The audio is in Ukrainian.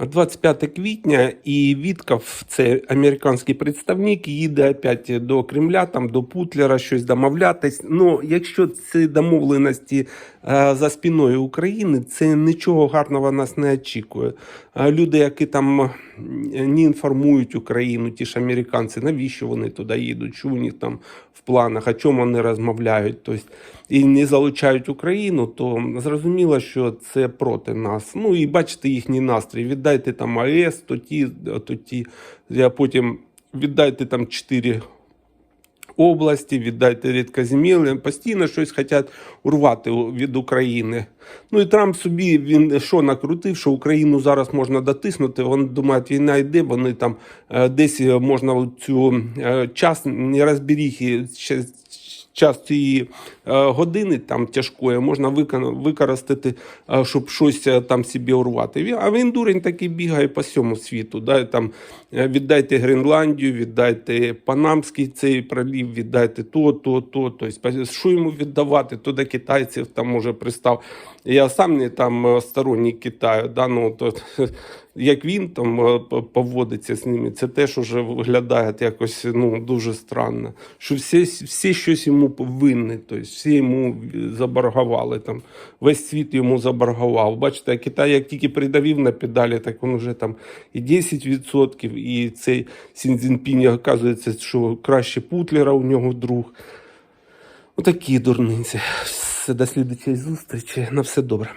25 квітня, і Вітков, це американський представник, їде опять до Кремля, там до Путлера щось домовлятись. Ну, якщо це домовленості е, за спиною України, це нічого гарного нас не очікує. Е, люди, які там не інформують Україну, ті ж американці, навіщо вони туди їдуть, що у них там в планах, о чому вони розмовляють, тобто, і не залучають Україну, то зрозуміло, що це проти нас. Ну і бачите їхній настрій. Віддайте там АЕС, то ті, то ті. Я потім віддайте там чотири області, віддайте рідкоземелі, постійно щось хочуть урвати від України. Ну і Трамп собі він що накрутив, що Україну зараз можна дотиснути. Вони думають, війна йде, вони там е, десь е, можна цю е, час нерозберіхи ще час цієї е, години там тяжкої можна використати, е, щоб щось е, там собі урвати. А він дурень такий бігає по всьому світу. Да? Там, віддайте Гренландію, віддайте Панамський цей пролів, віддайте то, то, то. Тобто, що йому віддавати? То до китайців там уже пристав. Я сам не там сторонник Китаю, да? ну, то, як він там поводиться з ними, це теж уже виглядає якось ну, дуже странно. Що всі, всі щось йому повинні, тобто всі йому заборгували. Там, весь світ йому заборгував. Бачите, Китай як тільки придавив на педалі, так він вже там і 10%, і цей Сін Цзіньпінь, оказується, що краще Путлера у нього друг. Отакі дурниці. Все, до слідчої зустрічі. На все добре.